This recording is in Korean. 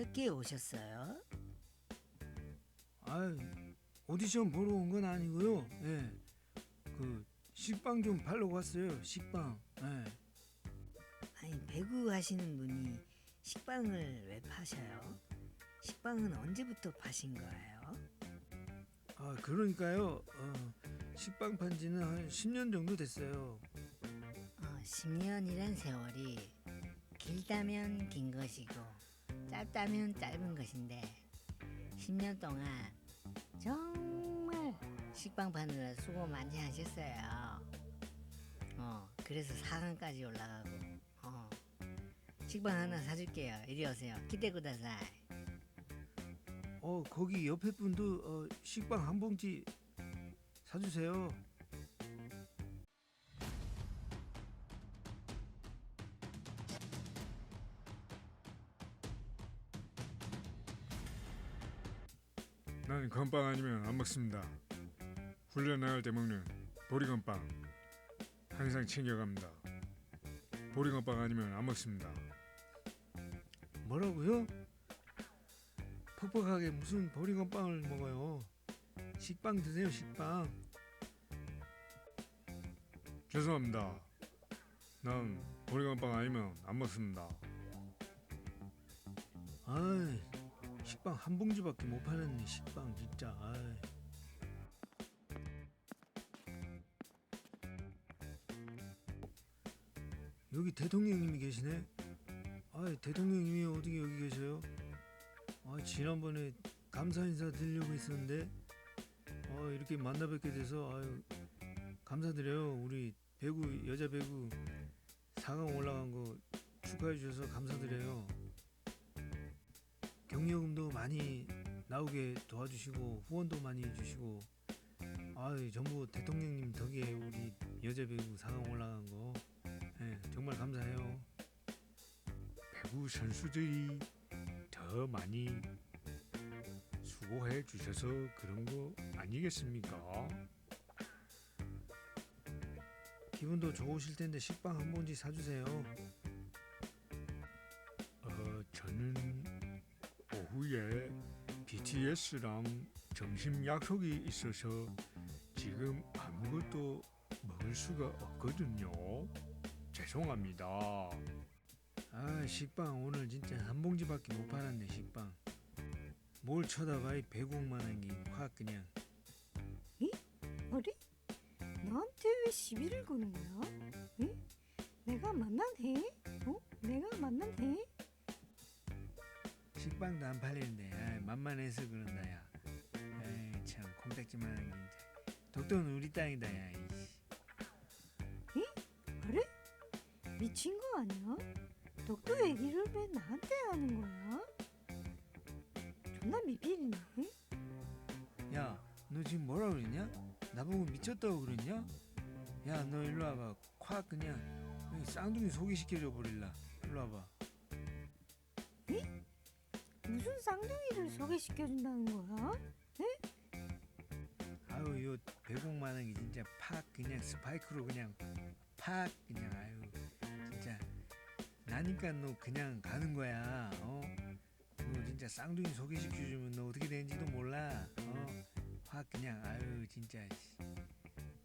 어떻게 오셨어요? 아 오디션 보러 온 건 아니고요. 예. 그 식빵 좀 팔려고 왔어요. 식빵. 예. 아니 배구 하시는 분이 식빵을 왜 파셔요? 식빵은 언제부터 파신 거예요? 아 그러니까요. 어, 식빵 판지는 한 10년 정도 됐어요. 어, 10년이란 세월이 길다면 긴 것이고 짧다면 짧은 것인데 10년 동안 정말 식빵 파느라 수고 많이 하셨어요. 어, 그래서 4강까지 올라가고 어, 식빵 하나 사줄게요. 이리 오세요. 기대 구다사이. 어 거기 옆에 분도 어, 식빵 한 봉지 사주세요. 난 건빵 아니면 안 먹습니다. 훈련 나갈 때 먹는 보리건빵 항상 챙겨갑니다. 보리건빵 아니면 안 먹습니다. 뭐라고요? 퍽퍽하게 무슨 보리건빵을 먹어요. 식빵 드세요 식빵. 죄송합니다. 난 보리건빵 아니면 안 먹습니다. 아이 식빵 한 봉지밖에 못 팔았네 식빵 진짜. 아이. 여기 대통령님이 계시네. 아 대통령님이 어디 여기 계셔요? 아 지난번에 감사 인사 드리려고 했었는데 아 이렇게 만나 뵙게 돼서 아유 감사드려요. 우리 배구 여자 배구 4강 올라간 거 축하해 주셔서 감사드려요. 경력금도 많이 나오게 도와주시고 후원도 많이 해주시고 아유 전부 대통령님 덕에 우리 여자 배구 4강 올라간 거 예, 정말 감사해요. 배구 선수들이 더 많이 수고해 주셔서 그런 거 아니겠습니까? 기분도 좋으실 텐데 식빵 한 봉지 사주세요. 오후에 BTS랑 점심 약속이 있어서 지금 아무것도 먹을 수가 없거든요. 죄송합니다. 아 식빵 오늘 진짜 한 봉지밖에 못 팔았네 식빵. 뭘 쳐다봐 이 배국만한 게확 그냥. 어리? 나한테 왜 시비를 거는 거야? 에? 내가 만나네? 어? 내가 만나네? 식빵도 안 팔리는데 아, 만만해서 그런다 야. 에이 참 콩딱지만 한 게 진짜. 독도는 우리 땅이다 야. 이씨. 그래? 미친 거 아니야? 독도 얘기를 왜 나한테 하는 거야? 존나 미필이네. 야, 너 지금 뭐라 그랬냐? 나보고 미쳤다고 그랬냐? 야, 너 일로 와봐. 콱 그냥 쌍둥이 소개시켜줘 버릴라. 일로 와봐. 무슨 쌍둥이를 소개시켜준다는 거야? 아유, 요 배곡만한 게 진짜 팍 그냥 스파이크로 그냥 팍 그냥 아유 진짜 나니까 너 그냥 가는 거야. 어? 너 진짜 쌍둥이 소개시켜주면 너 어떻게 되는지도 몰라. 어? 확 그냥 아유 진짜. 씨.